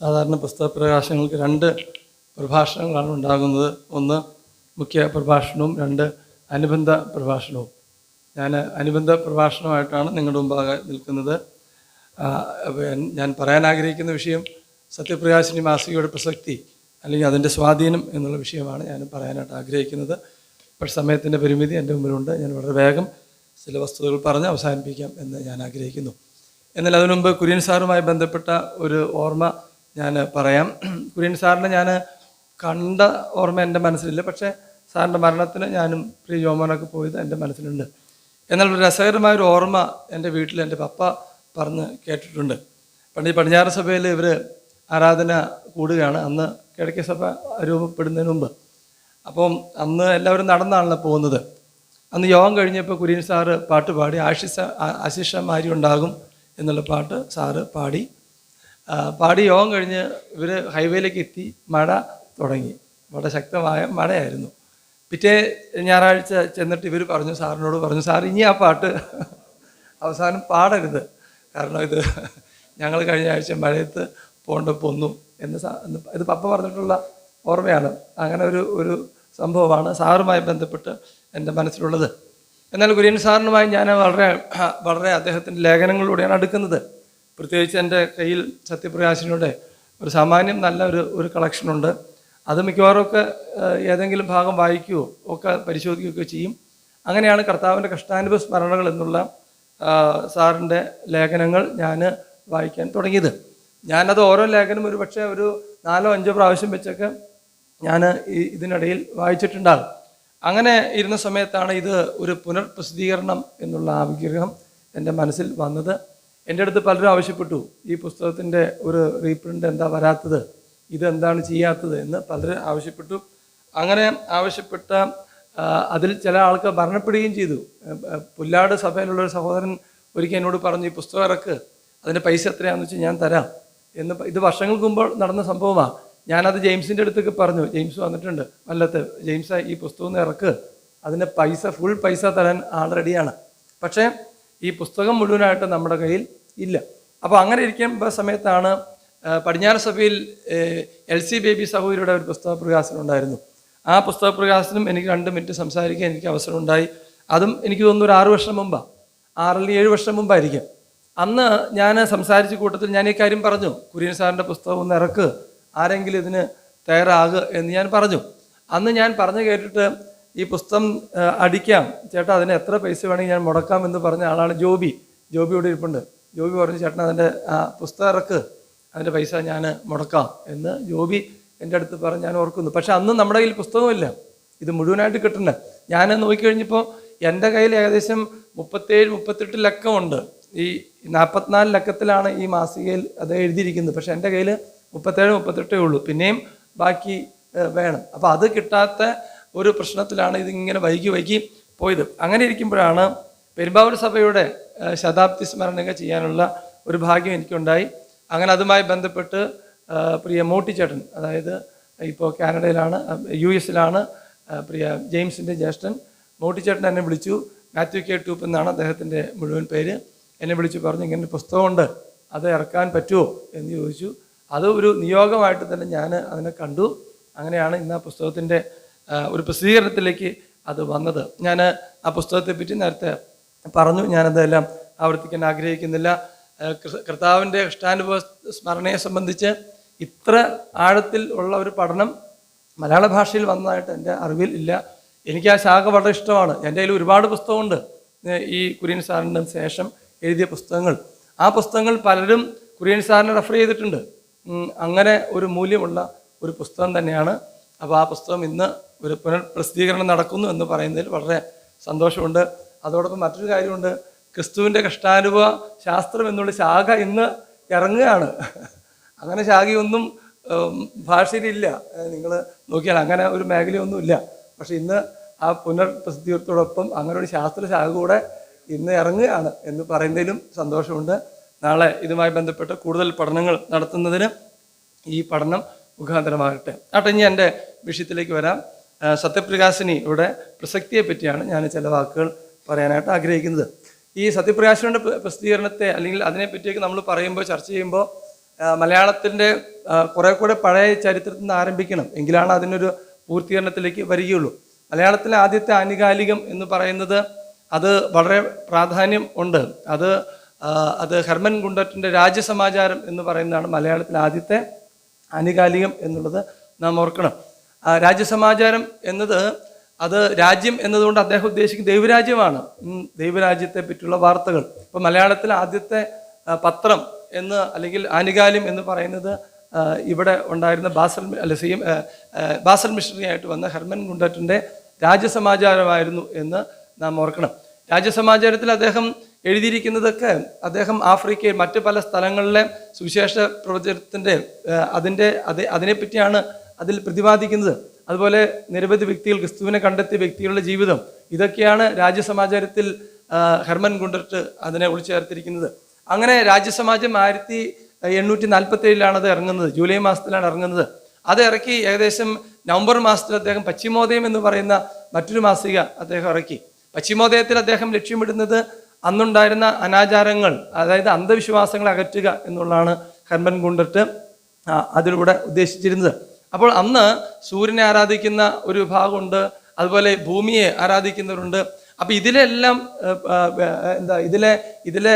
സാധാരണ പുസ്തക പ്രകാശനങ്ങൾക്ക് രണ്ട് പ്രഭാഷണങ്ങളാണ് ഉണ്ടാകുന്നത്. ഒന്ന് മുഖ്യ പ്രഭാഷണവും രണ്ട് അനുബന്ധ പ്രഭാഷണവും. ഞാൻ അനുബന്ധ പ്രഭാഷണമായിട്ടാണ് നിങ്ങളുടെ മുമ്പാകെ നിൽക്കുന്നത്. ഞാൻ- പറയാൻ ആഗ്രഹിക്കുന്ന വിഷയം സത്യപ്രകാശിനി മാസികയുടെ പ്രസക്തി അല്ലെങ്കിൽ അതിന്റെ സ്വാധീനം എന്നുള്ള വിഷയമാണ് ഞാൻ പറയാനായിട്ട് ആഗ്രഹിക്കുന്നത്. പക്ഷേ സമയത്തിന്റെ പരിമിതി എന്റെ മുമ്പിലുണ്ട്. ഞാൻ വളരെ വേഗം ചില വസ്തുതകൾ പറഞ്ഞ് അവസാനിപ്പിക്കാം എന്ന് ഞാൻ ആഗ്രഹിക്കുന്നു. എന്നാൽ അതിനുമുമ്പ് കുര്യൻ സാറുമായി ബന്ധപ്പെട്ട ഒരു ഓർമ്മ ഞാൻ പറയാം. കുര്യൻ സാറിനെ ഞാൻ കണ്ട ഓർമ്മ എന്റെ മനസ്സിലില്ല. പക്ഷേ സാറിന്റെ മരണത്തിന് ഞാനും പ്രിയ ജോമോനൊക്കെ പോയത് എന്റെ മനസ്സിലുണ്ട്. എന്നാൽ ഒരു രസകരമായ ഒരു ഓർമ്മ എന്റെ വീട്ടിൽ എന്റെ പപ്പ പറഞ്ഞ് കേട്ടിട്ടുണ്ട്. പണ്ട് ഈ പടിഞ്ഞാറ് സഭയിൽ ഇവർ ആരാധന കൂടുകയാണ്. അന്ന് കിഴക്കേ സഭ രൂപപ്പെടുന്നതിന് മുമ്പ്. അപ്പം അന്ന് എല്ലാവരും നടന്നാണല്ലോ പോകുന്നത്. അന്ന് യോഗം കഴിഞ്ഞപ്പോൾ കുര്യൻ സാറ് പാട്ട് പാടി ആശിസ ആ- ആശിഷമാരി ഉണ്ടാകും എന്നുള്ള പാട്ട് സാറ് പാടി. പാടി യോഗം കഴിഞ്ഞ് ഇവർ ഹൈവേയിലേക്ക് എത്തി മഴ തുടങ്ങി. വളരെ ശക്തമായ മഴയായിരുന്നു. പിറ്റേ ഞായറാഴ്ച ചെന്നിട്ട് ഇവർ പറഞ്ഞു സാറിനോട് പറഞ്ഞു സാർ ഇനി ആ പാട്ട് അവസാനം പാടരുത്. കാരണം ഇത് ഞങ്ങൾ കഴിഞ്ഞ ആഴ്ച മഴയത്ത് പോകേണ്ട പൊന്നു. എന്ന് ഇത് പപ്പ പറഞ്ഞിട്ടുള്ള ഓർമ്മയാണ്. അങ്ങനെ ഒരു ഒരു സംഭവമാണ് സാറുമായി ബന്ധപ്പെട്ട് എന്റെ മനസ്സിലുള്ളത്. എന്നാൽ കുര്യൻ സാറിനുമായി ഞാൻ വളരെ വളരെ അദ്ദേഹത്തിന്റെ ലേഖനങ്ങളിലൂടെയാണ് അടുക്കുന്നത്. പ്രത്യേകിച്ച് എന്റെ കയ്യിൽ സത്യപ്രകാശിനിയുടെ ഒരു സാമാന്യം നല്ല ഒരു ഒരു കളക്ഷനുണ്ട്. അത് മിക്കവാറും ഒക്കെ ഏതെങ്കിലും ഭാഗം വായിക്കുകയോ ഒക്കെ പരിശോധിക്കുകയൊക്കെ ചെയ്യും. അങ്ങനെയാണ് കർത്താവിന്റെ കഷ്ടാനുഭവ സ്മരണകൾ എന്നുള്ള സാറിന്റെ ലേഖനങ്ങൾ ഞാൻ വായിക്കാൻ തുടങ്ങിയത്. ഞാനത് ഓരോ ലേഖനം ഒരു പക്ഷേ ഒരു നാലോ അഞ്ചോ പ്രാവശ്യം വെച്ചൊക്കെ ഞാൻ ഇതിനിടയിൽ വായിച്ചിട്ടുണ്ടാകും. അങ്ങനെ ഇരുന്ന സമയത്താണ് ഇത് ഒരു പുനർപ്രസിദ്ധീകരണം എന്നുള്ള ആഗ്രഹം എന്റെ മനസ്സിൽ വന്നത്. എന്റെ അടുത്ത് പലരും ആവശ്യപ്പെട്ടു ഈ പുസ്തകത്തിന്റെ ഒരു റീപ്രിന്റ് എന്താ വരാത്തത് ഇതെന്താണ് ചെയ്യാത്തത് എന്ന് പലരും ആവശ്യപ്പെട്ടു. അങ്ങനെ ആവശ്യപ്പെട്ട അതിൽ ചില ആൾക്ക് മരണപ്പെടുകയും ചെയ്തു. പുല്ലാട് സഭയിലുള്ള ഒരു സഹോദരൻ ഒരിക്കൽ എന്നോട് പറഞ്ഞു ഈ പുസ്തകം ഇറക്ക് അതിന്റെ പൈസ എത്രയാണെന്ന് വെച്ചാൽ ഞാൻ തരാം. എന്ന് ഇത് വർഷങ്ങൾക്ക് മുമ്പ് നടന്ന സംഭവമാണ് ഞാനത് ജെയിംസിന്റെ അടുത്തൊക്കെ പറഞ്ഞു. ജെയിംസ് വന്നിട്ടുണ്ട് വല്ലത്ത് ജെയിംസ് ഈ പുസ്തകം ഇറക്ക്. അതിന് പൈസ ഫുൾ പൈസ തരാൻ ആൾ റെഡിയാണ് പക്ഷേ ഈ പുസ്തകം മുഴുവനായിട്ട് നമ്മുടെ കയ്യിൽ ഇല്ല. അപ്പോൾ അങ്ങനെ ഇരിക്കുമ്പോൾ സമയത്താണ് പടിഞ്ഞാറ് സഭയിൽ എൽ സി ബേബി സഹോദരിയുടെ ഒരു പുസ്തക പ്രകാശനം ഉണ്ടായിരുന്നു. ആ പുസ്തക പ്രകാശനം എനിക്ക് രണ്ട് മിനിറ്റ് സംസാരിക്കാൻ എനിക്ക് അവസരം ഉണ്ടായി. അതും എനിക്ക് തോന്നുന്നു ഒരു ആറ് വർഷം മുമ്പാണ് ആറല്ലെങ്കിൽ ഏഴ് വർഷം മുമ്പായിരിക്കും. അന്ന് ഞാൻ സംസാരിച്ച കൂട്ടത്തിൽ ഞാൻ ഈ കാര്യം പറഞ്ഞു. കുര്യൻ സാറിന്റെ പുസ്തകം ഒന്ന് ഇറക്ക് ആരെങ്കിലും ഇതിന് തയ്യാറാകുക എന്ന് ഞാൻ പറഞ്ഞു. അന്ന് ഞാൻ പറഞ്ഞു കേട്ടിട്ട് ഈ പുസ്തകം അടിക്കാം. ചേട്ടാ അതിന് എത്ര പൈസ വേണമെങ്കിൽ ഞാൻ മുടക്കാം എന്ന് പറഞ്ഞ ആളാണ് ജോബി. ജോബിയോട് ഇരിപ്പുണ്ട്. ജോബി പറഞ്ഞു ചേട്ടൻ അതിന്റെ ആ, പുസ്തകം ഇറക്ക് അതിന്റെ പൈസ ഞാൻ മുടക്കാം. എന്ന് ജോബി എന്റെ അടുത്ത് പറഞ്ഞ് ഞാൻ ഓർക്കുന്നു. പക്ഷെ അന്ന് നമ്മുടെ കയ്യിൽ പുസ്തകമില്ല ഇത് മുഴുവനായിട്ട് കിട്ടണ്ട. ഞാൻ നോക്കിക്കഴിഞ്ഞപ്പോൾ എന്റെ കയ്യിൽ ഏകദേശം മുപ്പത്തേഴ് മുപ്പത്തെട്ട് ലക്കമുണ്ട്. ഈ നാൽപ്പത്തിനാല് ലക്കത്തിലാണ് ഈ മാസികയിൽ അത് എഴുതിയിരിക്കുന്നത്. പക്ഷെ എന്റെ കയ്യിൽ മുപ്പത്തേഴ് മുപ്പത്തെട്ടേ ഉള്ളൂ. പിന്നെയും ബാക്കി വേണം. അപ്പോൾ അത് കിട്ടാത്ത ഒരു പ്രശ്നത്തിലാണ് ഇതിങ്ങനെ വൈകി വൈകി പോയത്. അങ്ങനെ ഇരിക്കുമ്പോഴാണ് പെരുമ്പാവൂർ സഭയുടെ ശതാബ്ദി സ്മരണകൾ ചെയ്യാനുള്ള ഒരു ഭാഗ്യം എനിക്കുണ്ടായി. അങ്ങനെ അതുമായി ബന്ധപ്പെട്ട് പ്രിയ മോട്ടിച്ചേട്ടൻ അതായത് ഇപ്പോൾ കാനഡയിലാണ് യു എസിലാണ് പ്രിയ ജെയിംസിന്റെ ജ്യേഷ്ഠൻ മോട്ടിച്ചേട്ടൻ എന്നെ വിളിച്ചു. മാത്യു കെ ടൂപ്പ് എന്നാണ് അദ്ദേഹത്തിന്റെ മുഴുവൻ പേര്. എന്നെ വിളിച്ചു പറഞ്ഞു ഇങ്ങനെ ഒരു പുസ്തകമുണ്ട് അത് ഇറക്കാൻ പറ്റുമോ? എന്ന് ചോദിച്ചു. അത് ഒരു നിയോഗമായിട്ട് തന്നെ ഞാൻ അതിനെ കണ്ടു. അങ്ങനെയാണ് ഇന്ന് ആ പുസ്തകത്തിന്റെ ഒരു പ്രസിദ്ധീകരണത്തിലേക്ക് അത് വന്നത്. ഞാൻ ആ പുസ്തകത്തെ പറ്റി നേരത്തെ പറഞ്ഞു. ഞാനതെല്ലാം ആവർത്തിക്കാൻ ആഗ്രഹിക്കുന്നില്ല. കർത്താവിന്റെ ഇഷ്ടാനുഭവ സ്മരണയെ സംബന്ധിച്ച് ഇത്ര ആഴത്തിൽ ഉള്ള ഒരു പഠനം മലയാള ഭാഷയിൽ വന്നതായിട്ട് എന്റെ അറിവിൽ ഇല്ല. എനിക്ക് ആ ശാഖ വളരെ ഇഷ്ടമാണ്. എന്റെ കയ്യിൽ ഒരുപാട് പുസ്തകമുണ്ട്. ഈ കുര്യൻ സാറിന്റെ ശേഷം എഴുതിയ പുസ്തകങ്ങൾ. ആ പുസ്തകങ്ങൾ പലരും കുര്യൻ സാറിനെ റെഫർ ചെയ്തിട്ടുണ്ട്. അങ്ങനെ ഒരു മൂല്യമുള്ള ഒരു പുസ്തകം തന്നെയാണ്. അപ്പോൾ ആ പുസ്തകം ഇന്ന് ഒരു പുനഃപ്രസിദ്ധീകരണം നടക്കുന്നു എന്ന് പറയുന്നതിൽ വളരെ സന്തോഷമുണ്ട്. അതോടൊപ്പം മറ്റൊരു കാര്യമുണ്ട്. ക്രിസ്തുവിന്റെ കഷ്ടാനുഭവ ശാസ്ത്രം എന്നുള്ള ശാഖ ഇന്ന് ഇറങ്ങുകയാണ്. അങ്ങനെ ശാഖയൊന്നും ഭാഷയിലില്ല. നിങ്ങൾ നോക്കിയാൽ അങ്ങനെ ഒരു മേഖലയൊന്നുമില്ല. പക്ഷെ ഇന്ന് ആ പുനർപ്രസിദ്ധീകരണത്തോടൊപ്പം അങ്ങനെ ഒരു ശാസ്ത്ര ശാഖ കൂടെ ഇന്ന് ഇറങ്ങുകയാണ് എന്ന് പറയുന്നതിലും സന്തോഷമുണ്ട്. നാളെ ഇതുമായി ബന്ധപ്പെട്ട് കൂടുതൽ പഠനങ്ങൾ നടത്തുന്നതിന് ഈ പഠനം മുഖാന്തരമാകട്ടെ. ആട്ടെ ഇനി എന്റെ വിഷയത്തിലേക്ക് വരാം. സത്യപ്രകാശിനിയുടെ പ്രസക്തിയെ പറ്റിയാണ് ഞാൻ ചില വാക്കുകൾ പറയാനായിട്ട് ആഗ്രഹിക്കുന്നത്. ഈ സത്യപ്രകാശനയുടെ പ്രസിദ്ധീകരണത്തെ അല്ലെങ്കിൽ അതിനെപ്പറ്റിയൊക്കെ നമ്മൾ പറയുമ്പോൾ ചർച്ച ചെയ്യുമ്പോൾ മലയാളത്തിന്റെ കുറെ കൂടെ പഴയ ചരിത്രത്തിൽ നിന്ന് ആരംഭിക്കണം എങ്കിലാണ് അതിനൊരു പൂർത്തീകരണത്തിലേക്ക് വരികയുള്ളൂ. മലയാളത്തിലെ ആദ്യത്തെ ആനുകാലികം എന്ന് പറയുന്നത് അത് വളരെ പ്രാധാന്യം ഉണ്ട്. അത് അത് ഹെർമൻ ഗുണ്ടറ്റിന്റെ രാജ്യസമാചാരം എന്ന് പറയുന്നതാണ് മലയാളത്തിലെ ആദ്യത്തെ ആനുകാലികം എന്നുള്ളത് നാം ഓർക്കണം. രാജ്യസമാചാരം എന്നത് അത് രാജ്യം എന്നതുകൊണ്ട് അദ്ദേഹം ഉദ്ദേശിക്കുന്ന ദൈവരാജ്യമാണ്. ദൈവരാജ്യത്തെ പറ്റിയുള്ള വാർത്തകൾ. ഇപ്പം മലയാളത്തിലെ ആദ്യത്തെ പത്രം എന്ന് അല്ലെങ്കിൽ ആനുകാലിം എന്ന് പറയുന്നത് ഇവിടെ ഉണ്ടായിരുന്ന ബാസൽ അല്ല സി എം ബാസൽ മിഷണറി ആയിട്ട് വന്ന ഹെർമൻ ഗുണ്ടറ്റിന്റെ രാജ്യസമാചാരമായിരുന്നു എന്ന് നാം ഓർക്കണം. രാജ്യസമാചാരത്തിൽ അദ്ദേഹം എഴുതിയിരിക്കുന്നതൊക്കെ അദ്ദേഹം ആഫ്രിക്കയിൽ മറ്റു പല സ്ഥലങ്ങളിലെ സുവിശേഷ പ്രവചനത്തിന്റെ അതിന്റെ അത് അതിനെപ്പറ്റിയാണ് അതിൽ പ്രതിപാദിക്കുന്നത്. അതുപോലെ നിരവധി വ്യക്തികൾ ക്രിസ്തുവിനെ കണ്ടെത്തിയ വ്യക്തികളുടെ ജീവിതം. ഇതൊക്കെയാണ് രാജ്യസമാചാരത്തിൽ ഹെർമൻ ഗുണ്ടർട്ട് അതിനെ ഉൾച്ചേർത്തിരിക്കുന്നത് അങ്ങനെ രാജ്യസമാജം ആയിരത്തി എണ്ണൂറ്റി നാൽപ്പത്തി ഏഴിലാണ് അത് ഇറങ്ങുന്നത്. ജൂലൈ മാസത്തിലാണ് ഇറങ്ങുന്നത്. അത് ഇറക്കി ഏകദേശം നവംബർ മാസത്തിൽ അദ്ദേഹം പശ്ചിമോദയം എന്ന് പറയുന്ന മറ്റൊരു മാസിക അദ്ദേഹം ഇറക്കി. പശ്ചിമോദയത്തിൽ അദ്ദേഹം ലക്ഷ്യമിടുന്നത് അന്നുണ്ടായിരുന്ന അനാചാരങ്ങൾ അതായത് അന്ധവിശ്വാസങ്ങളെ അകറ്റുക എന്നുള്ളതാണ് ഹെർമൻ ഗുണ്ടർട്ട് അതിലൂടെ ഉദ്ദേശിച്ചിരുന്നത്. അപ്പോൾ അന്ന് സൂര്യനെ ആരാധിക്കുന്ന ഒരു വിഭാഗമുണ്ട് അതുപോലെ ഭൂമിയെ ആരാധിക്കുന്നവരുണ്ട്. അപ്പൊ ഇതിലെല്ലാം എന്താ ഇതിലെ ഇതിലെ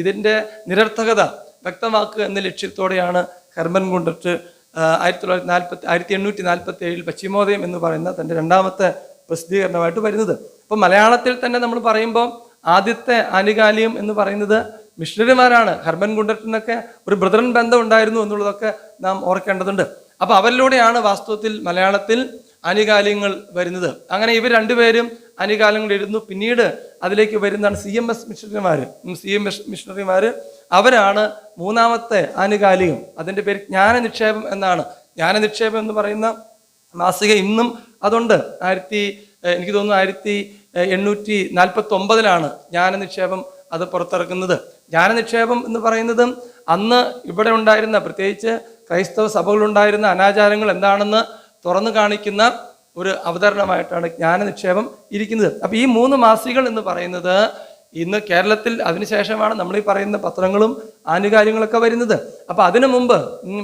ഇതിന്റെ നിരർത്ഥകത വ്യക്തമാക്കുക എന്ന ലക്ഷ്യത്തോടെയാണ് ഹെർമൻ ഗുണ്ടർട്ട് ആയിരത്തി തൊള്ളായിരത്തി നാൽപ്പത്തി ആയിരത്തി എണ്ണൂറ്റി നാൽപ്പത്തി ഏഴിൽ പശ്ചിമോദയം എന്ന് പറയുന്ന തന്റെ രണ്ടാമത്തെ പ്രസിദ്ധീകരണമായിട്ട് വരുന്നത്. അപ്പൊ മലയാളത്തിൽ തന്നെ നമ്മൾ പറയുമ്പോൾ ആദ്യത്തെ ആനുകാലികം എന്ന് പറയുന്നത് മിഷണറിമാരാണ്. ഹർബൻ ഗുണ്ടറ്റിനൊക്കെ ഒരു ബ്രദറൻ ബന്ധം ഉണ്ടായിരുന്നു എന്നുള്ളതൊക്കെ നാം ഓർക്കേണ്ടതുണ്ട്. അപ്പൊ അവരിലൂടെയാണ് വാസ്തവത്തിൽ മലയാളത്തിൽ അനുകാലികങ്ങൾ വരുന്നത്. അങ്ങനെ ഇവർ രണ്ടുപേരും അനുകാലങ്ങൾ ഇരുന്നു പിന്നീട് അതിലേക്ക് വരുന്നതാണ് സി എം എസ് മിഷണറിമാർ സി എം എസ് മിഷണറിമാർ അവരാണ് മൂന്നാമത്തെ ആനുകാലികം അതിന്റെ പേര് ജ്ഞാന നിക്ഷേപം എന്നാണ്. ജ്ഞാന നിക്ഷേപം എന്ന് പറയുന്ന മാസിക ഇന്നും അതുണ്ട്. ആയിരത്തി എനിക്ക് തോന്നുന്നു ആയിരത്തി എണ്ണൂറ്റി നാൽപ്പത്തി ഒമ്പതിലാണ് ജ്ഞാന നിക്ഷേപം അത് പുറത്തിറക്കുന്നത്. ജ്ഞാന നിക്ഷേപം എന്ന് പറയുന്നത് അന്ന് ഇവിടെ ഉണ്ടായിരുന്ന പ്രത്യേകിച്ച് ക്രൈസ്തവ സഭകളുണ്ടായിരുന്ന അനാചാരങ്ങൾ എന്താണെന്ന് തുറന്നു കാണിക്കുന്ന ഒരു അവതരണമായിട്ടാണ് ജ്ഞാന നിക്ഷേപം ഇരിക്കുന്നത്. അപ്പൊ ഈ മൂന്ന് മാസികൾ എന്ന് പറയുന്നത് ഇന്ന് കേരളത്തിൽ അതിനുശേഷമാണ് നമ്മൾ ഈ പറയുന്ന പത്രങ്ങളും ആനുകാര്യങ്ങളൊക്കെ വരുന്നത്. അപ്പൊ അതിനു മുമ്പ്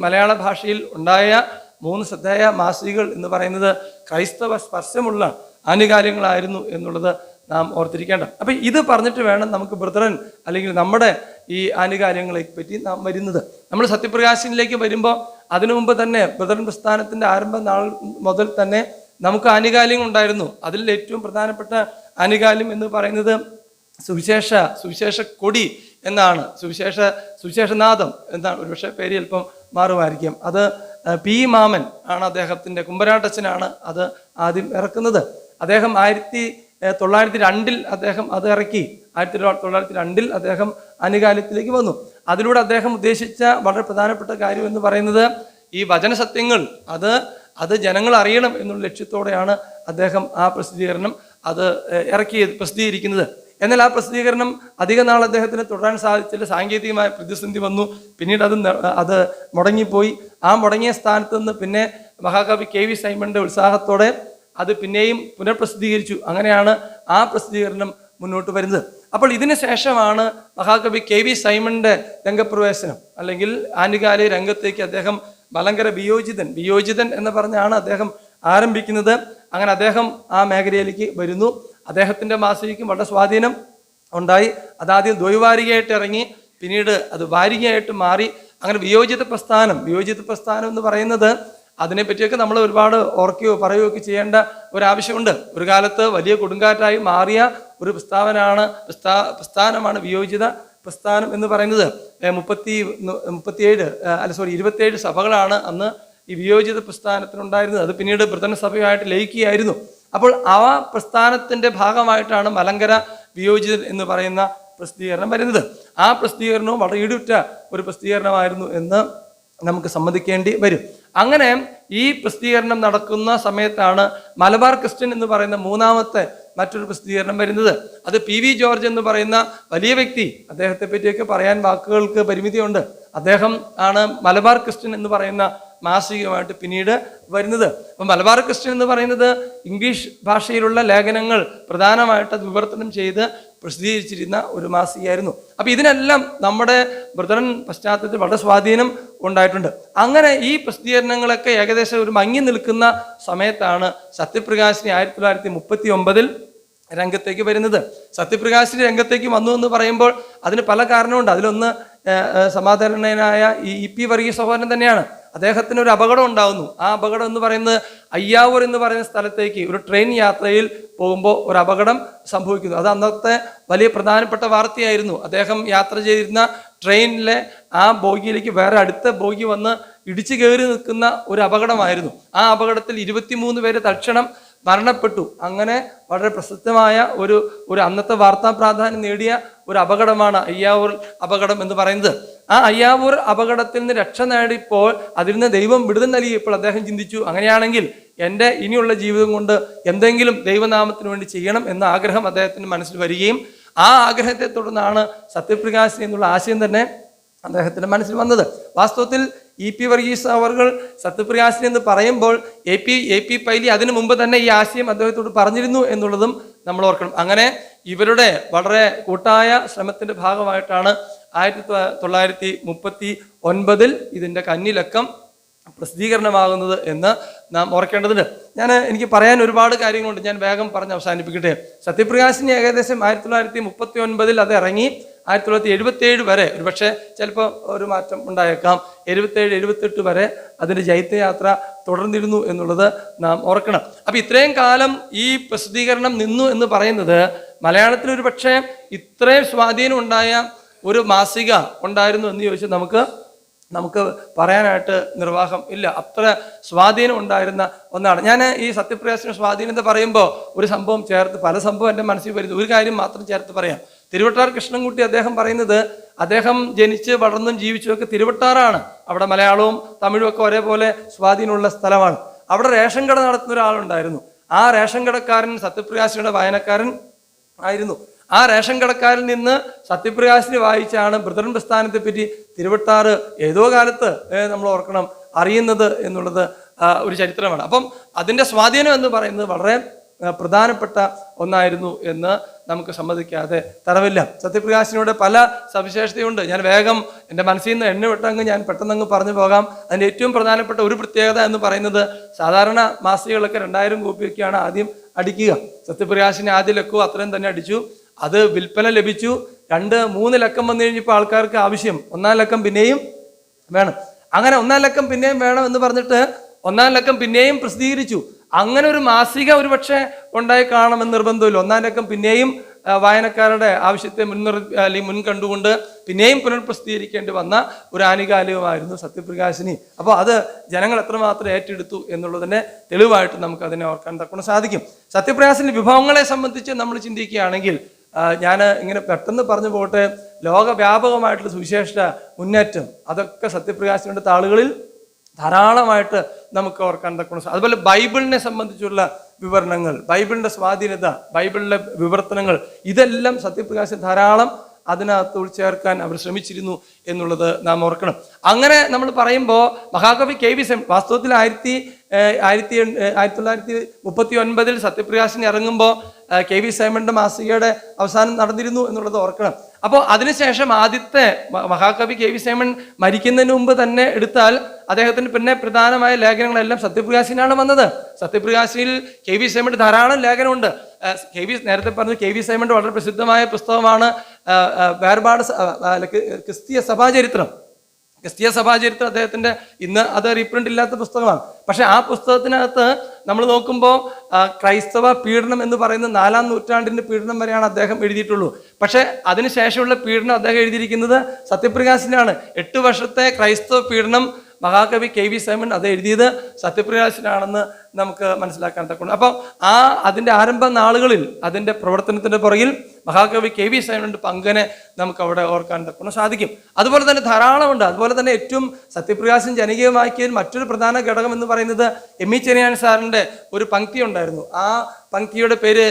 മലയാള ഭാഷയിൽ ഉണ്ടായ മൂന്ന് ശ്രദ്ധേയ മാസികകൾ എന്ന് പറയുന്നത് ക്രൈസ്തവ സ്പർശമുള്ള ആനുകാര്യങ്ങളായിരുന്നു എന്നുള്ളത് നാം ഓർത്തിരിക്കേണ്ട. അപ്പൊ ഇത് പറഞ്ഞിട്ട് വേണം നമുക്ക് ബ്രദറൻ അല്ലെങ്കിൽ നമ്മുടെ ഈ ആനുകാര്യങ്ങളെ പറ്റി നാം വരുന്നത്. നമ്മൾ സത്യപ്രകാശനിലേക്ക് വരുമ്പോൾ അതിനു മുമ്പ് തന്നെ ബ്രദറൻ പ്രസ്ഥാനത്തിന്റെ ആരംഭ നാൾ മുതൽ തന്നെ നമുക്ക് ആനുകാലികം ഉണ്ടായിരുന്നു. അതിൽ ഏറ്റവും പ്രധാനപ്പെട്ട ആനുകാല്യം എന്ന് പറയുന്നത് സുവിശേഷ സുവിശേഷ കൊടി എന്നാണ്. സുവിശേഷ സുവിശേഷനാഥം എന്നാണ്. ഒരുപക്ഷെ പേര് അല്പം മാറുമായിരിക്കും. അത് പി മാമൻ ആണ് അദ്ദേഹത്തിന്റെ കുമ്പനാട്ടച്ചനാണ് അത് ആദ്യം ഇറക്കുന്നത്. അദ്ദേഹം ആയിരത്തി തൊള്ളായിരത്തി രണ്ടിൽ അദ്ദേഹം അത് ഇറക്കി. ആയിരത്തി തൊള്ള- തൊള്ളായിരത്തി രണ്ടിൽ അദ്ദേഹം അനുകാലത്തിലേക്ക് വന്നു. അതിലൂടെ അദ്ദേഹം ഉദ്ദേശിച്ച വളരെ പ്രധാനപ്പെട്ട കാര്യം എന്ന് പറയുന്നത് ഈ വചനസത്യങ്ങൾ അത് അത് ജനങ്ങൾ അറിയണം എന്നുള്ള ലക്ഷ്യത്തോടെയാണ് അദ്ദേഹം ആ പ്രസിദ്ധീകരണം അത് ഇറക്കി പ്രസിദ്ധീകരിക്കുന്നത്. എന്നാൽ ആ പ്രസിദ്ധീകരണം അധിക നാൾ അദ്ദേഹത്തിന് തുടരാൻ സാധിച്ചില്ല. സാങ്കേതികമായ പ്രതിസന്ധി വന്നു. പിന്നീട് അത് അത് മുടങ്ങിപ്പോയി. ആ മുടങ്ങിയ സ്ഥാനത്ത് നിന്ന് പിന്നെ മഹാകവി കെ വി സൈമന്റെ ഉത്സാഹത്തോടെ അത് പിന്നെയും പുനഃപ്രസിദ്ധീകരിച്ചു. അങ്ങനെയാണ് ആ പ്രസിദ്ധീകരണം മുന്നോട്ട് വരുന്നത്. അപ്പോൾ ഇതിന് ശേഷമാണ് മഹാകവി കെ വി സൈമന്റെ രംഗപ്രവേശനം. അല്ലെങ്കിൽ ആനുകാലിക രംഗത്തേക്ക് അദ്ദേഹം മലങ്കര വിയോജിതൻ വിയോജിതൻ എന്ന് പറഞ്ഞാണ് അദ്ദേഹം ആരംഭിക്കുന്നത്. അങ്ങനെ അദ്ദേഹം ആ മേഖലയിലേക്ക് വരുന്നു. അദ്ദേഹത്തിന്റെ മാസികയ്ക്കും വളരെ സ്വാധീനം ഉണ്ടായി. അതാദ്യം ദ്വൈവാരികയായിട്ട് ഇറങ്ങി പിന്നീട് അത് വാരികയായിട്ട് മാറി. അങ്ങനെ വിയോജിത പ്രസ്ഥാനം വിയോജിത പ്രസ്ഥാനം എന്ന് പറയുന്നത് അതിനെപ്പറ്റിയൊക്കെ നമ്മൾ ഒരുപാട് ഓർക്കുകയോ പറയുകയോ ഒക്കെ ചെയ്യേണ്ട ഒരാവശ്യമുണ്ട്. ഒരു കാലത്ത് വലിയ കൊടുങ്കാറ്റായി മാറിയ ഒരു പ്രസ്താവനയാണ് പ്രസ്താ പ്രസ്ഥാനമാണ് വിയോജിത പ്രസ്ഥാനം എന്ന് പറയുന്നത്. മുപ്പത്തി മുപ്പത്തിയേഴ് അല്ല സോറി ഇരുപത്തിയേഴ് സഭകളാണ് അന്ന് ഈ വിയോജിത പ്രസ്ഥാനത്തിനുണ്ടായിരുന്നത്. അത് പിന്നീട് ബ്രിട്ടൻ സഭയുമായിട്ട് ലയിക്കുകയായിരുന്നു. അപ്പോൾ ആ പ്രസ്ഥാനത്തിന്റെ ഭാഗമായിട്ടാണ് മലങ്കര വിയോജിതൻ എന്ന് പറയുന്ന പ്രസിദ്ധീകരണം വരുന്നത്. ആ പ്രസിദ്ധീകരണവും വളരെ ഈടുറ്റ ഒരു പ്രസിദ്ധീകരണമായിരുന്നു എന്ന് നമുക്ക് സമ്മതിക്കേണ്ടി വരും. അങ്ങനെ ഈ പ്രസിദ്ധീകരണം നടക്കുന്ന സമയത്താണ് മലബാർ ക്രിസ്ത്യൻ എന്ന് പറയുന്ന മൂന്നാമത്തെ മറ്റൊരു പ്രസിദ്ധീകരണം വരുന്നത്. അത് പി വി ജോർജ് എന്ന് പറയുന്ന വലിയ വ്യക്തി അദ്ദേഹത്തെ പറ്റിയൊക്കെ പറയാൻ വാക്കുകൾക്ക് പരിമിതിയുണ്ട്. അദ്ദേഹം ആണ് മലബാർ ക്രിസ്ത്യൻ എന്ന് പറയുന്ന മാസികയുമായിട്ട് പിന്നീട് വരുന്നത്. അപ്പം മലബാർ ക്രിസ്ത്യൻ എന്ന് പറയുന്നത് ഇംഗ്ലീഷ് ഭാഷയിലുള്ള ലേഖനങ്ങൾ പ്രധാനമായിട്ട് വിവർത്തനം ചെയ്ത് പ്രസിദ്ധീകരിച്ചിരുന്ന ഒരു മാസികയായിരുന്നു. അപ്പം ഇതിനെല്ലാം നമ്മുടെ ബ്രദറൻ പശ്ചാത്തലത്തിൽ വളരെ സ്വാധീനം ഉണ്ടായിട്ടുണ്ട്. അങ്ങനെ ഈ പ്രസിദ്ധീകരണങ്ങളൊക്കെ ഏകദേശം ഒരു മങ്ങി നിൽക്കുന്ന സമയത്താണ് സത്യപ്രകാശിനി ആയിരത്തി തൊള്ളായിരത്തി മുപ്പത്തി ഒമ്പതിൽ രംഗത്തേക്ക് വരുന്നത്. സത്യപ്രകാശിനി രംഗത്തേക്ക് വന്നു എന്ന് പറയുമ്പോൾ അതിന് പല കാരണമുണ്ട്. അതിലൊന്ന് സമാധാനനായ ഇ പി വർഗീയ സഹോദരൻ തന്നെയാണ്. അദ്ദേഹത്തിന് ഒരു അപകടം ഉണ്ടാകുന്നു ആ അപകടം എന്ന് പറയുന്നത് അയ്യാവൂർ എന്ന് പറയുന്ന സ്ഥലത്തേക്ക് ഒരു ട്രെയിൻ യാത്രയിൽ പോകുമ്പോൾ ഒരു അപകടം സംഭവിക്കുന്നു. അത് അന്നത്തെ വലിയ പ്രധാനപ്പെട്ട വാർത്തയായിരുന്നു. അദ്ദേഹം യാത്ര ചെയ്തിരുന്ന ട്രെയിനിലെ ആ ബോഗിയിലേക്ക് വേറെ അടുത്ത ബോഗി വന്ന് ഇടിച്ചു കയറി നിൽക്കുന്ന ഒരു അപകടമായിരുന്നു. ആ അപകടത്തിൽ ഇരുപത്തിമൂന്ന് പേര് തക്ഷണം മരണപ്പെട്ടു. അങ്ങനെ വളരെ പ്രസിദ്ധമായ ഒരു ഒരു അന്നത്തെ വാർത്താ പ്രാധാന്യം നേടിയ ഒരു അപകടമാണ് അയ്യാവൂർ അപകടം എന്ന് പറയുന്നത്. ആ അയ്യാവൂർ അപകടത്തിൽ നിന്ന് രക്ഷ നേടിയപ്പോൾ അതിൽ നിന്ന് ദൈവം വിടുതൽ നൽകിയപ്പോൾ അദ്ദേഹം ചിന്തിച്ചു അങ്ങനെയാണെങ്കിൽ എന്റെ ഇനിയുള്ള ജീവിതം കൊണ്ട് എന്തെങ്കിലും ദൈവനാമത്തിന് വേണ്ടി ചെയ്യണം എന്ന ആഗ്രഹം അദ്ദേഹത്തിന്റെ മനസ്സിൽ വരികയും ആ ആഗ്രഹത്തെ തുടർന്നാണ് സത്യപ്രകാശ് എന്നുള്ള ആശയം തന്നെ അദ്ദേഹത്തിന്റെ മനസ്സിൽ വന്നത്. വാസ്തവത്തിൽ ഇ പി വർഗീസ് അവർകൾ സത്യപ്രകാശ് എന്ന് പറയുമ്പോൾ A P A P Paily അതിനു മുമ്പ് തന്നെ ഈ ആശയം അദ്ദേഹത്തോട് പറഞ്ഞിരുന്നു എന്നുള്ളതും നമ്മൾ ഓർക്കണം. അങ്ങനെ ഇവരുടെ വളരെ കൂട്ടായ ശ്രമത്തിന്റെ ഭാഗമായിട്ടാണ് ആയിരത്തി തൊള്ളായിരത്തി മുപ്പത്തി ഒൻപതിൽ ഇതിന്റെ കന്നിലക്കം പ്രസിദ്ധീകരണമാകുന്നത് എന്ന് നാം ഓർക്കേണ്ടതുണ്ട്. ഞാൻ എനിക്ക് പറയാൻ ഒരുപാട് കാര്യങ്ങളുണ്ട്. ഞാൻ വേഗം പറഞ്ഞ് അവസാനിപ്പിക്കട്ടെ. സത്യപ്രകാശിനി ഏകദേശം ആയിരത്തി തൊള്ളായിരത്തി മുപ്പത്തി ഒൻപതിൽ അത് ഇറങ്ങി ആയിരത്തി തൊള്ളായിരത്തി എഴുപത്തി ഏഴ് വരെ ഒരുപക്ഷെ ചിലപ്പോൾ ഒരു മാറ്റം ഉണ്ടായേക്കാം. എഴുപത്തേഴ് എഴുപത്തെട്ട് വരെ അതിന്റെ ജൈത്യയാത്ര തുടർന്നിരുന്നു എന്നുള്ളത് നാം ഓർക്കണം. അപ്പം ഇത്രയും കാലം ഈ പ്രസിദ്ധീകരണം നിന്നു എന്ന് പറയുന്നത് മലയാളത്തിൽ ഒരു പക്ഷേ ഇത്രയും സ്വാധീനം ഉണ്ടായ ഒരു മാസിക ഉണ്ടായിരുന്നു എന്ന് ചോദിച്ചാൽ നമുക്ക് നമുക്ക് പറയാനായിട്ട് നിർവാഹം ഇല്ല. അത്ര സ്വാധീനം ഉണ്ടായിരുന്ന ഒന്നാണ്. ഞാൻ ഈ സത്യപ്രകാശിന് സ്വാധീനത പറയുമ്പോൾ ഒരു സംഭവം ചേർത്ത് പല സംഭവം എന്റെ മനസ്സിൽ വരുന്നു. ഒരു കാര്യം മാത്രം ചേർത്ത് പറയാം. തിരുവട്ടാർ കൃഷ്ണൻകുട്ടി അദ്ദേഹം പറയുന്നത് അദ്ദേഹം ജനിച്ച് വളർന്നും ജീവിച്ചുമൊക്കെ തിരുവട്ടാറാണ്. അവിടെ മലയാളവും തമിഴും ഒക്കെ ഒരേപോലെ സ്വാധീനമുള്ള സ്ഥലമാണ്. അവിടെ റേഷൻ കട നടത്തുന്ന ഒരാളുണ്ടായിരുന്നു. ആ റേഷൻ കടക്കാരൻ സത്യപ്രകാശിയുടെ വായനക്കാരൻ ആയിരുന്നു. ആ റേഷൻ കടക്കാരിൽ നിന്ന് സത്യപ്രകാശിനെ വായിച്ചാണ് ബ്രദറൻ പ്രസ്ഥാനത്തെ പറ്റി തിരുവട്ടാറ് ഏതോ കാലത്ത് നമ്മൾ ഓർക്കണം അറിയുന്നത് എന്നുള്ളത് ഒരു ചരിത്രമാണ്. അപ്പം അതിന്റെ സ്വാധീനം എന്ന് പറയുന്നത് വളരെ പ്രധാനപ്പെട്ട ഒന്നായിരുന്നു എന്ന് നമുക്ക് സമ്മതിക്കാതെ തരവില്ല സത്യപ്രകാശിനോട് പല സവിശേഷതയുണ്ട്. ഞാൻ വേഗം എന്റെ മനസ്സിൽ നിന്ന് എണ്ണ വിട്ടങ്ങ് ഞാൻ പെട്ടെന്നങ്ങ് പറഞ്ഞു പോകാം. അതിന്റെ ഏറ്റവും പ്രധാനപ്പെട്ട ഒരു പ്രത്യേകത എന്ന് പറയുന്നത് സാധാരണ മാസികകളൊക്കെ രണ്ടായിരം കോപ്പിയൊക്കെയാണ് ആദ്യം അടിക്കുക. സത്യപ്രകാശിനെ ആദ്യ ലക്കു അത്രയും തന്നെ അടിച്ചു. അത് വിൽപ്പന ലഭിച്ചു. രണ്ട് മൂന്ന് ലക്കം വന്നു കഴിഞ്ഞപ്പോൾ ആൾക്കാർക്ക് ആവശ്യം. ഒന്നാം ലക്കം പിന്നെയും വേണം. അങ്ങനെ ഒന്നാം ലക്കം പിന്നെയും വേണം എന്ന് പറഞ്ഞിട്ട് ഒന്നാം ലക്കം പിന്നെയും പ്രസിദ്ധീകരിച്ചു. അങ്ങനെ ഒരു മാസിക ഒരു പക്ഷേ ഉണ്ടായി കാണണമെന്ന് നിർബന്ധമില്ല. ഒന്നാം ലക്കം പിന്നെയും വായനക്കാരുടെ ആവശ്യത്തെ മുൻനിർ അല്ലെങ്കിൽ മുൻകണ്ടുകൊണ്ട് പിന്നെയും പുനർപ്രസിദ്ധീകരിക്കേണ്ടി വന്ന ഒരു ആനുകാലികമായിരുന്നു സത്യപ്രകാശിനി. അപ്പോൾ അത് ജനങ്ങൾ എത്രമാത്രം ഏറ്റെടുത്തു എന്നുള്ളതിനെ തെളിവായിട്ട് നമുക്ക് അതിനെ ഓർക്കാൻ തക്കൊണ്ട് സാധിക്കും. സത്യപ്രകാശിനി വിഭവങ്ങളെ സംബന്ധിച്ച് നമ്മൾ ചിന്തിക്കുകയാണെങ്കിൽ ഞാൻ ഇങ്ങനെ പെട്ടെന്ന് പറഞ്ഞു പോട്ടെ ലോകവ്യാപകമായിട്ടുള്ള സുവിശേഷ മുന്നേറ്റം അതൊക്കെ സത്യപ്രകാശിന്റെ താളുകളിൽ ധാരാളമായിട്ട് നമുക്ക് ഓർക്കാൻ തക്കണം അതുപോലെ ബൈബിളിനെ സംബന്ധിച്ചുള്ള വിവരണങ്ങൾ ബൈബിളിന്റെ സ്വാധീനത ബൈബിളിലെ വിവർത്തനങ്ങൾ ഇതെല്ലാം സത്യപ്രകാശൻ ധാരാളം അതിനകത്ത് ഉൾച്ചേർക്കാൻ അവർ ശ്രമിച്ചിരുന്നു എന്നുള്ളത് നാം ഓർക്കണം. അങ്ങനെ നമ്മൾ പറയുമ്പോൾ മഹാകവി കെ വി സെം വാസ്തവത്തിൽ ആയിരത്തി ആയിരത്തി ആയിരത്തി തൊള്ളായിരത്തി മുപ്പത്തി ഒൻപതിൽ സത്യപ്രകാശിന് ഇറങ്ങുമ്പോൾ കെ വി സൈമന്റെ മാസികയുടെ അവസാനം നടന്നിരുന്നു എന്നുള്ളത് ഓർക്കണം. അപ്പോൾ അതിനുശേഷം ആദ്യത്തെ മഹാകവി കെ വി സൈമൺ മരിക്കുന്നതിന് മുമ്പ് തന്നെ എടുത്താൽ അദ്ദേഹത്തിന് പിന്നെ പ്രധാനമായ ലേഖനങ്ങളെല്ലാം സത്യപ്രകാശിനാണ് വന്നത്. സത്യപ്രകാശിയിൽ കെ വി സൈമണ്ട് ധാരാളം ലേഖനമുണ്ട്. കെ വി നേരത്തെ പറഞ്ഞു കെ വി സൈമണ്ട് വളരെ പ്രസിദ്ധമായ പുസ്തകമാണ് വേർപാട് ക്രിസ്തീയ സഭാചരിത്രം. ക്രിസ്തീയ സഭാചരിത്രം അദ്ദേഹത്തിന്റെ ഇന്ന് അത് റീപ്രിന്റ് ഇല്ലാത്ത പുസ്തകമാണ്. പക്ഷെ ആ പുസ്തകത്തിനകത്ത് നമ്മൾ നോക്കുമ്പോൾ ക്രൈസ്തവ പീഡനം എന്ന് പറയുന്ന നാലാം നൂറ്റാണ്ടിന്റെ പീഡനം വരെയാണ് അദ്ദേഹം എഴുതിയിട്ടുള്ളൂ. പക്ഷെ അതിനുശേഷമുള്ള പീഡനം അദ്ദേഹം എഴുതിയിരിക്കുന്നത് സത്യപ്രകാശിനാണ്. എട്ട് വർഷത്തെ ക്രൈസ്തവ പീഡനം മഹാകവി കെ വി സൈമൺ അത് എഴുതിയത് സത്യപ്രകാശനാണെന്ന് നമുക്ക് മനസ്സിലാക്കാൻ തക്കുള്ളൂ അപ്പോൾ ആ അതിന്റെ ആരംഭ നാളുകളിൽ അതിന്റെ പ്രവർത്തനത്തിന്റെ പുറകിൽ മഹാകവി കെ വി സൈനുണ്ട് പങ്കനെ നമുക്ക് അവിടെ ഓർക്കാൻ തക്കണം സാധിക്കും. അതുപോലെ തന്നെ ധാരാളമുണ്ട്. അതുപോലെ തന്നെ ഏറ്റവും സത്യപ്രകാശം ജനകീയമാക്കിയതിൽ മറ്റൊരു പ്രധാന ഘടകം എന്ന് പറയുന്നത് എം ഇ ചെറിയാൻ സാറിന്റെ ഒരു പങ്ക്തി ഉണ്ടായിരുന്നു. ആ പങ്ക്തിയുടെ പേര്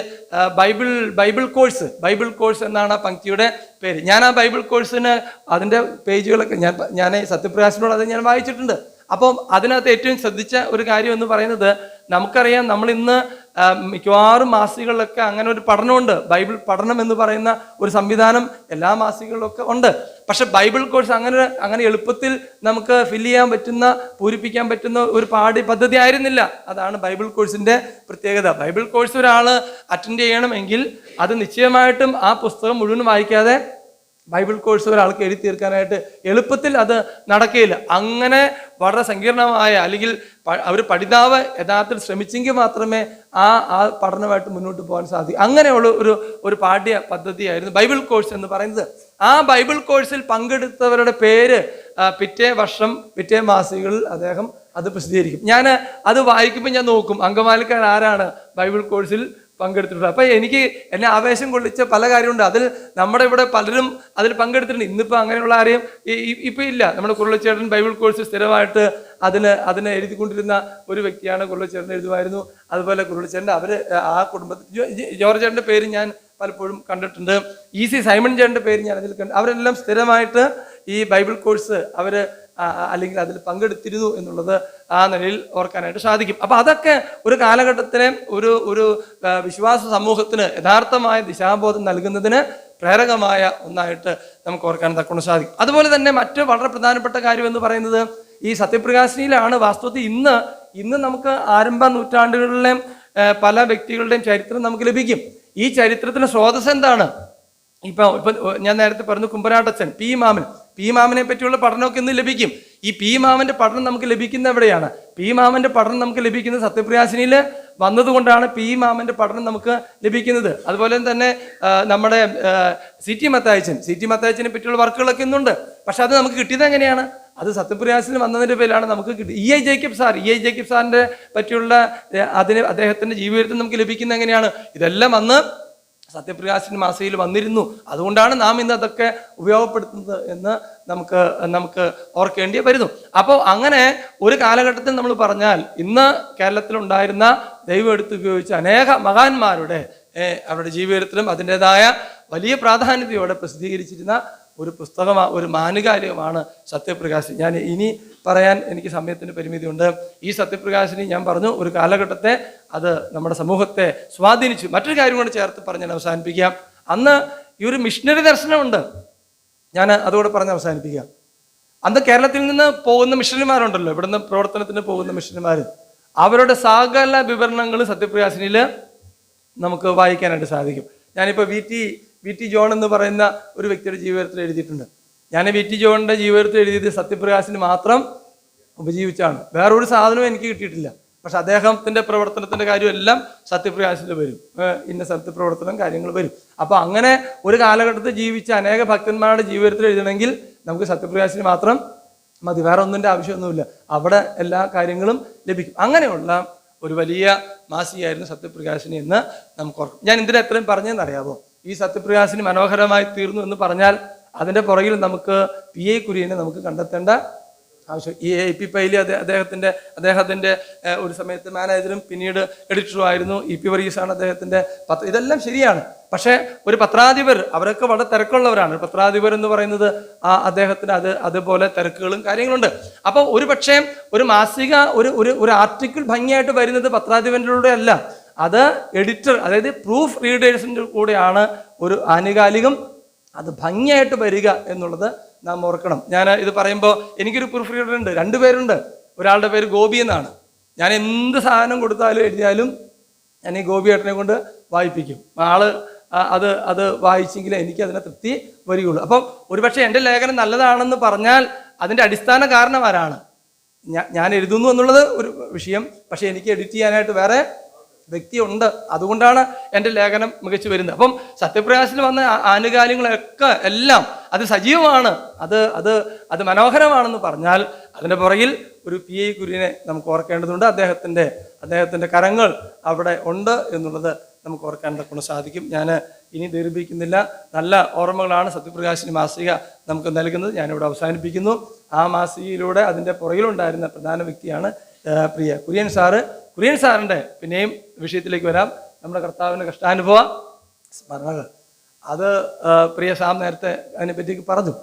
Bible Bible course Bible course എന്നാണ് ആ പങ്ക്തിയുടെ പേര്. ഞാൻ ആ ബൈബിൾ കോഴ്സിന് അതിന്റെ പേജുകളൊക്കെ ഞാൻ ഞാൻ സത്യപ്രകാശിനോട് അത് ഞാൻ വായിച്ചിട്ടുണ്ട്. അപ്പം അതിനകത്ത് ഏറ്റവും ശ്രദ്ധിച്ച ഒരു കാര്യം എന്ന് പറയുന്നത് നമുക്കറിയാം നമ്മൾ ഇന്ന് മിക്കവാറും മാസികകളിലൊക്കെ അങ്ങനെ ഒരു പഠനമുണ്ട്. ബൈബിൾ പഠനം എന്ന് പറയുന്ന ഒരു സംവിധാനം എല്ലാ മാസികകളിലൊക്കെ ഉണ്ട്. പക്ഷെ ബൈബിൾ കോഴ്സ് അങ്ങനെ അങ്ങനെ എളുപ്പത്തിൽ നമുക്ക് ഫില്ല് ചെയ്യാൻ പറ്റുന്ന പൂരിപ്പിക്കാൻ പറ്റുന്ന ഒരു പാഠ്യ പദ്ധതി ആയിരുന്നില്ല. അതാണ് ബൈബിൾ കോഴ്സിന്റെ പ്രത്യേകത. ബൈബിൾ കോഴ്സ് ഒരാൾ അറ്റൻഡ് ചെയ്യണമെങ്കിൽ അത് നിശ്ചയമായിട്ടും ആ പുസ്തകം മുഴുവൻ വായിക്കാതെ ബൈബിൾ കോഴ്സ് ഒരാൾക്ക് എഴുതി തീർക്കാനായിട്ട് എളുപ്പത്തിൽ അത് നടക്കുകയില്ല. അങ്ങനെ വളരെ സങ്കീർണമായ അല്ലെങ്കിൽ അവർ പഠിതാവ് യഥാർത്ഥത്തിൽ ശ്രമിച്ചെങ്കിൽ മാത്രമേ ആ ആ പഠനമായിട്ട് മുന്നോട്ട് പോകാൻ സാധിക്കൂ. അങ്ങനെയുള്ള ഒരു ഒരു പാഠ്യ പദ്ധതിയായിരുന്നു ബൈബിൾ കോഴ്സ് എന്ന് പറയുന്നത്. ആ ബൈബിൾ കോഴ്സിൽ പങ്കെടുത്തവരുടെ പേര് പിറ്റേ വർഷം പിറ്റേ മാസികകളിൽ അദ്ദേഹം അത് പ്രസിദ്ധീകരിക്കും. ഞാൻ അത് വായിക്കുമ്പോൾ ഞാൻ നോക്കും അങ്കമാലിക്കാർ ആരാണ് ബൈബിൾ കോഴ്സിൽ പങ്കെടുത്തിട്ടുണ്ട്. അപ്പൊ എനിക്ക് എന്നെ ആവേശം കൊള്ളിച്ച പല കാര്യമുണ്ട്. അതിൽ നമ്മുടെ ഇവിടെ പലരും അതിൽ പങ്കെടുത്തിട്ടുണ്ട്. ഇന്നിപ്പോ അങ്ങനെയുള്ള ആരെയും ഇപ്പൊ ഇല്ല. നമ്മുടെ കുരുളച്ചേട്ടൻ ബൈബിൾ കോഴ്സ് സ്ഥിരമായിട്ട് അതിന് അതിനെ എഴുതിക്കൊണ്ടിരുന്ന ഒരു വ്യക്തിയാണ് കുരുളച്ചേട്ടൻ എഴുതുമായിരുന്നു. അതുപോലെ കുരുളച്ചേട്ടൻ അവർ ആ കുടുംബത്തിൽ ജോർജ് പേര് ഞാൻ പലപ്പോഴും കണ്ടിട്ടുണ്ട്. ഇ സി സൈമൺ ചേട്ടന്റെ പേര് ഞാൻ അതിൽ കണ്ടു അവരെല്ലാം സ്ഥിരമായിട്ട് ഈ ബൈബിൾ കോഴ്സ് ആ, അല്ലെങ്കിൽ അതിൽ പങ്കെടുത്തിരുന്നു എന്നുള്ളത് ആ നിലയിൽ ഓർക്കാനായിട്ട് സാധിക്കും. അപ്പൊ അതൊക്കെ ഒരു കാലഘട്ടത്തിലെ ഒരു ഒരു വിശ്വാസ സമൂഹത്തിന് യഥാർത്ഥമായ ദിശാബോധം നൽകുന്നതിന് പ്രേരകമായ ഒന്നായിട്ട് നമുക്ക് ഓർക്കാൻ തക്കൊണ്ട് സാധിക്കും. അതുപോലെ തന്നെ മറ്റ് വളരെ പ്രധാനപ്പെട്ട കാര്യം എന്ന് പറയുന്നത് ഈ സത്യപ്രകാശിനിയിലാണ് വാസ്തവത്തിൽ ഇന്ന് ഇന്ന് നമുക്ക് ആരംഭ നൂറ്റാണ്ടുകളിലെ പല വ്യക്തികളുടെയും ചരിത്രം നമുക്ക് ലഭിക്കും. ഈ ചരിത്രത്തിന് സ്രോതസ് എന്താണ്? ഇപ്പൊ ഇപ്പൊ ഞാൻ നേരത്തെ പറഞ്ഞു കുമ്പനാട്ടച്ചൻ പി മാമൻ. പി മാമനെ പറ്റിയുള്ള പഠനമൊക്കെ ഇന്ന് ലഭിക്കും. ഈ പി മാമന്റെ പഠനം നമുക്ക് ലഭിക്കുന്ന എവിടെയാണ്? പി മാമന്റെ പഠനം നമുക്ക് ലഭിക്കുന്നത് സത്യപ്രയാസിനിയിൽ വന്നതുകൊണ്ടാണ് പി മാമന്റെ പഠനം നമുക്ക് ലഭിക്കുന്നത്. അതുപോലെ തന്നെ നമ്മുടെ C T Mathayachan. C T മത്തായച്ചനെ പറ്റിയുള്ള വർക്കുകളൊക്കെ ഇന്നുണ്ട്. പക്ഷെ അത് നമുക്ക് കിട്ടിയത് എങ്ങനെയാണ്? അത് സത്യപ്രയാസിന് വന്നതിന്റെ പേരിലാണ് നമുക്ക് കിട്ടി E I Jacob sir E I Jacob സാറിന്റെ പറ്റിയുള്ള അതിന് അദ്ദേഹത്തിന്റെ ജീവിതത്തിൽ നമുക്ക് ലഭിക്കുന്നത് എങ്ങനെയാണ്? ഇതെല്ലാം അന്ന് സത്യപ്രകാശൻ മാസയിൽ വന്നിരുന്നു. അതുകൊണ്ടാണ് നാം ഇന്ന് അതൊക്കെ ഉപയോഗപ്പെടുത്തുന്നത് എന്ന് നമുക്ക് നമുക്ക് ഓർക്കേണ്ടി വരുന്നു. അപ്പോൾ അങ്ങനെ ഒരു കാലഘട്ടത്തിൽ നമ്മൾ പറഞ്ഞാൽ ഇന്ന് കേരളത്തിലുണ്ടായിരുന്ന ദൈവം എടുത്ത് ഉപയോഗിച്ച അനേക മഹാന്മാരുടെ അവരുടെ ജീവിതത്തിലും അതിന്റെതായ വലിയ പ്രാധാന്യതയോടെ പ്രസിദ്ധീകരിച്ചിരുന്ന ഒരു പുസ്തകമാണ് ഒരു മാനുകാലികമാണ് സത്യപ്രകാശ്. ഞാൻ ഇനി പറയാൻ എനിക്ക് സമയത്തിന് പരിമിതിയുണ്ട്. ഈ സത്യപ്രകാശിനി ഞാൻ പറഞ്ഞു ഒരു കാലഘട്ടത്തെ അത് നമ്മുടെ സമൂഹത്തെ സ്വാധീനിച്ചു. മറ്റൊരു കാര്യം കൂടെ ചേർത്ത് പറഞ്ഞ് അവസാനിപ്പിക്കാം. അന്ന് ഈ ഒരു മിഷണറി ദർശനമുണ്ട്. ഞാൻ അതോടെ പറഞ്ഞ് അവസാനിപ്പിക്കാം. അന്ന് കേരളത്തിൽ നിന്ന് പോകുന്ന മിഷണറിമാരുണ്ടല്ലോ ഇവിടുന്ന് പ്രവർത്തനത്തിന് പോകുന്ന മിഷണറിമാർ അവരുടെ സകല വിവരണങ്ങൾ സത്യപ്രകാശിനിയിൽ നമുക്ക് വായിക്കാനായിട്ട് സാധിക്കും. ഞാനിപ്പോൾ V T V T John എന്ന് പറയുന്ന ഒരു വ്യക്തിയുടെ ജീവിതത്തിൽ എഴുതിയിട്ടുണ്ട്. ഞാൻ വി. ടി. ജോണിന്റെ ജീവിതത്തിൽ എഴുതിയത് സത്യപ്രകാശിന് മാത്രം ഉപജീവിച്ചാണ്. വേറൊരു സാധനവും എനിക്ക് കിട്ടിയിട്ടില്ല. പക്ഷെ അദ്ദേഹത്തിന്റെ പ്രവർത്തനത്തിന്റെ കാര്യമെല്ലാം സത്യപ്രകാശിൽ വരും. ഇന്ന സ്ഥലത്ത് പ്രവർത്തനം കാര്യങ്ങൾ വരും. അപ്പോൾ അങ്ങനെ ഒരു കാലഘട്ടത്തിൽ ജീവിച്ച അനേക ഭക്തന്മാരുടെ ജീവിതത്തിൽ എഴുതണമെങ്കിൽ നമുക്ക് സത്യപ്രകാശിന് മാത്രം മതി. വേറെ ഒന്നിന്റെ ആവശ്യമൊന്നുമില്ല. അവിടെ എല്ലാ കാര്യങ്ങളും ലഭിക്കും. അങ്ങനെയുള്ള ഒരു വലിയ മാസികയായിരുന്നു സത്യപ്രകാശിനി എന്ന് നമുക്ക് ഓർക്കും. ഞാൻ എന്തിനാ എത്രയും പറഞ്ഞതെന്ന് അറിയാമോ ഈ സത്യപ്രകാശിനി മനോഹരമായി തീർന്നു എന്ന് പറഞ്ഞാൽ അതിന്റെ പുറകിൽ നമുക്ക് പി എ കുര്യനെ നമുക്ക് കണ്ടെത്തേണ്ട ആവശ്യം. ഈ എ പി പൈലി അദ്ദേഹം അദ്ദേഹത്തിന്റെ അദ്ദേഹത്തിന്റെ ഒരു സമയത്ത് മാനേജറും പിന്നീട് എഡിറ്ററും ആയിരുന്നു. ഇ പി വർഗീസാണ് അദ്ദേഹത്തിന്റെ പത്ര ഇതെല്ലാം ശരിയാണ്. പക്ഷേ ഒരു പത്രാധിപർ അവരൊക്കെ വളരെ തിരക്കുള്ളവരാണ്. പത്രാധിപർ എന്ന് പറയുന്നത് ആ അദ്ദേഹത്തിന് അത് അതുപോലെ തിരക്കുകളും കാര്യങ്ങളുണ്ട്. അപ്പോൾ ഒരു പക്ഷേ ഒരു മാസിക ഒരു ഒരു ഒരു ആർട്ടിക്കിൾ ഭംഗിയായിട്ട് വരുന്നത് പത്രാധിപരിലൂടെ അല്ല. അത് എഡിറ്റർ അതായത് പ്രൂഫ് റീഡേഴ്സിന്റെ കൂടെയാണ് ഒരു ആനുകാലികം അത് ഭംഗിയായിട്ട് വരിക എന്നുള്ളത് നാം ഓർക്കണം. ഞാൻ ഇത് പറയുമ്പോൾ എനിക്കൊരു പ്രൂഫ് റീഡർ ഉണ്ട്. രണ്ടുപേരുണ്ട് ഒരാളുടെ പേര് ഗോപി എന്നാണ്. ഞാൻ എന്ത് സാധനം കൊടുത്താലും എഴുതിയാലും ഞാൻ ഈ ഗോപി ഏട്ടനെ കൊണ്ട് വായിപ്പിക്കും. ആൾ അത് അത് വായിച്ചെങ്കിലേ എനിക്ക് അതിനെ തൃപ്തി വരികയുള്ളൂ. അപ്പം ഒരുപക്ഷെ എന്റെ ലേഖനം നല്ലതാണെന്ന് പറഞ്ഞാൽ അതിന്റെ അടിസ്ഥാന കാരണം ആരാണ്? ഞാൻ എഴുതുന്നു എന്നുള്ളത് ഒരു വിഷയം. പക്ഷേ എനിക്ക് എഡിറ്റ് ചെയ്യാനായിട്ട് വേറെ വ്യക്തിയുണ്ട്. അതുകൊണ്ടാണ് എന്റെ ലേഖനം മികച്ചു വരുന്നത്. അപ്പം സത്യപ്രകാശിൽ വന്ന ആനുകാലികളൊക്കെ എല്ലാം അത് സജീവമാണ്. അത് അത് അത് മനോഹരമാണെന്ന് പറഞ്ഞാൽ അതിന്റെ പുറകിൽ ഒരു പി ഐ കുര്യനെ നമുക്ക് ഓർക്കേണ്ടതുണ്ട്. അദ്ദേഹത്തിന്റെ അദ്ദേഹത്തിന്റെ കരങ്ങൾ അവിടെ ഉണ്ട് എന്നുള്ളത് നമുക്ക് ഓർക്കാൻ കൊണ്ട് സാധിക്കും. ഞാൻ ഇനി ദീർഘിക്കുന്നില്ല നല്ല ഓർമ്മകളാണ് സത്യപ്രകാശിന് മാസിക നമുക്ക് നൽകുന്നത്. ഞാനിവിടെ അവസാനിപ്പിക്കുന്നു. ആ മാസികയിലൂടെ അതിന്റെ പുറകിലുണ്ടായിരുന്ന പ്രധാന വ്യക്തിയാണ് പ്രിയ കുര്യൻ സാറ്. കുര്യൻ സാറിന്റെ പിന്നെയും വിഷയത്തിലേക്ക് വരാം. നമ്മുടെ കർത്താവിന്റെ കഷ്ടാനുഭവ സ്മരണകൾ. അത് പ്രിയ സാം നേരത്തെ അതിനെപ്പറ്റി പറഞ്ഞു.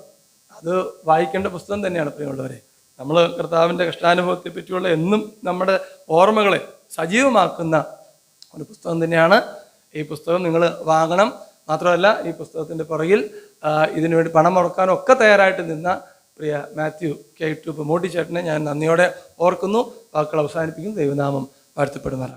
അത് വായിക്കേണ്ട പുസ്തകം തന്നെയാണ് പ്രിയമുള്ളവരെ. നമ്മൾ കർത്താവിന്റെ കഷ്ടാനുഭവത്തെ പറ്റിയുള്ള എന്നും നമ്മുടെ ഓർമ്മകളെ സജീവമാക്കുന്ന ഒരു പുസ്തകം തന്നെയാണ്. ഈ പുസ്തകം നിങ്ങൾ വാങ്ങണം. മാത്രമല്ല ഈ പുസ്തകത്തിന്റെ പുറകിൽ ഇതിനുവേണ്ടി വേണ്ടി പണം മുടക്കാനും ഒക്കെ തയ്യാറായിട്ട് നിന്ന പ്രിയ മാത്യു കെ ടു പ്രമോട്ടി ചേട്ടനെ ഞാൻ നന്ദിയോടെ ഓർക്കുന്നു. വാക്കുകൾ അവസാനിപ്പിക്കും ദൈവനാമം வாழ்த்துப்படுவார்